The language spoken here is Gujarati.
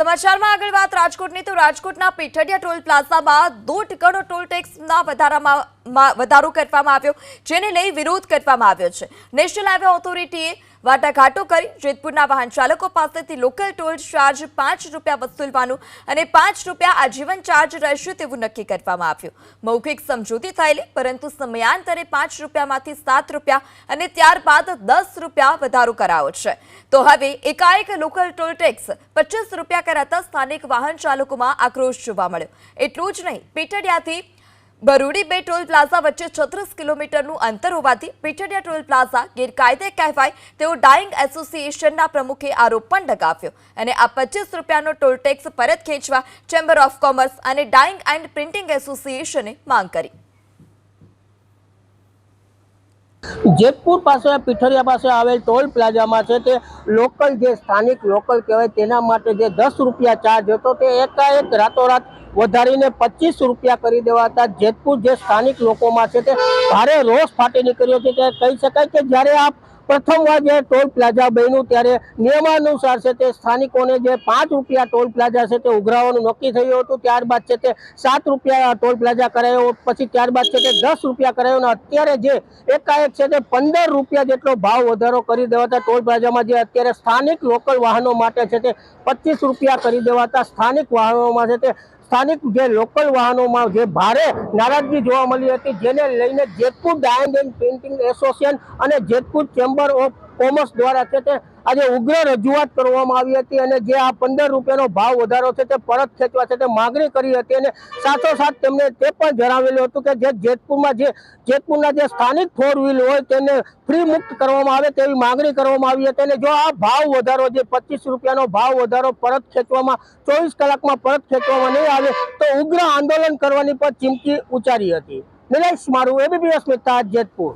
સમાચારમાં આગળ વાત રાજકોટની. તો રાજકોટના પીઠડિયા ટોલ પ્લાઝામાં દોઢ ગણો ટોલ ટેક્સના વધારામાં વધારો કરવામાં આવ્યો, જેને લઈ વિરોધ કરવામાં આવ્યો છે. નેશનલ હાઈવે ઓથોરિટીએ વાટાઘાટો કરી, જેતપુરના વાહન ચાલકો પાસેથી લોકલ ટોલ ચાર્જ પાંચ રૂપિયા વસૂલવાનું અને પાંચ રૂપિયા આજીવન ચાર્જ રહેશે તેવું નક્કી કરવામાં આવ્યું. મૌખિક સમજૂતી થયેલી, પરંતુ સમયાંતરે પાંચ રૂપિયામાંથી સાત રૂપિયા અને ત્યારબાદ દસ રૂપિયા વધારો કરાયો છે. તો હવે એકાએક લોકલ ટોલ ટેક્સ પચીસ રૂપિયા કરાતા સ્થાનિક વાહન ચાલકોમાં આક્રોશ જોવા મળ્યો. એટલું જ નહીં, પીટડિયાથી બરોડી બે ટોલ પ્લાઝા વચ્ચે છત્રીસ કિલોમીટરનું અંતર હોવાથી પીઠડિયા ટોલ પ્લાઝા ગેરકાયદે કહેવાય તેવો ડાઇંગ એસોસિએશનના પ્રમુખે આરોપ પણ લગાવ્યો. અને આ પચીસ રૂપિયાનો ટોલ ટેક્સ પરત ખેંચવા ચેમ્બર ઓફ કોમર્સ અને ડાઇંગ એન્ડ પ્રિન્ટિંગ એસોસિએશને માંગ કરી. જેતપુર પાસે પીઠરિયા પાસે આવેલ ટોલ પ્લાઝામાં છે તે લોકલ જે સ્થાનિક લોકલ કહેવાય તેના માટે જે દસ રૂપિયા ચાર્જ હતો તે એકાએક રાતોરાત વધારીને પચીસ રૂપિયા કરી દેવાતા જેતપુર જે સ્થાનિક લોકોમાં છે તે ભારે રોષ ફાટી નીકળ્યો છે. તે કહી શકાય કે જ્યારે આ પ્રથમવાર જે ટોલ પ્લાઝા બન્યું ત્યારે નિયમાનુસાર છે તે સ્થાનિકોને જે પાંચ રૂપિયા ટોલ પ્લાઝા છે તે ઉઘરાવવાનું નક્કી થયું હતું. ત્યારબાદ છે તે સાત રૂપિયા ટોલ પ્લાઝા કરાયો. પછી ત્યારબાદ છે તે દસ રૂપિયા કરાયો અને અત્યારે જે એકાએક છે તે પંદર રૂપિયા જેટલો ભાવ વધારો કરી દેવાતા ટોલ પ્લાઝામાં જે અત્યારે સ્થાનિક લોકલ વાહનો માટે છે તે પચીસ રૂપિયા કરી દેવાતા સ્થાનિક વાહનોમાં છે તે સ્થાનિક જે લોકલ વાહનોમાં જે ભારે નારાજગી જોવા મળી હતી, જેને લઈને Jetpur dyeing and printing association અને જેતપુર ચેમ્બર ઓફ કોમર્સ દ્વારા છે તે આજે ઉગ્ર રજૂઆત કરવામાં આવી હતી અને જે આ પંદર રૂપિયાનો ભાવ વધારો છે તે પરત ખેંચવા છે તે માગણી કરી હતી અને સાથોસાથ તેમણે તે પણ જણાવેલું હતું કે જે જેતપુરમાં જે જેતપુરના જે સ્થાનિક ફોર વ્હીલ હોય તેને ફ્રી મુક્ત કરવામાં આવે તેવી માગણી કરવામાં આવી હતી અને જો આ ભાવ વધારો જે પચીસ રૂપિયાનો ભાવ વધારો પરત ખેંચવામાં ચોવીસ કલાકમાં પરત ખેંચવામાં નહીં આવે તો ઉગ્ર આંદોલન કરવાની પણ ચીમકી ઉચ્ચારી હતી. નિલેશ મારું એબીપી મહેતા જેતપુર.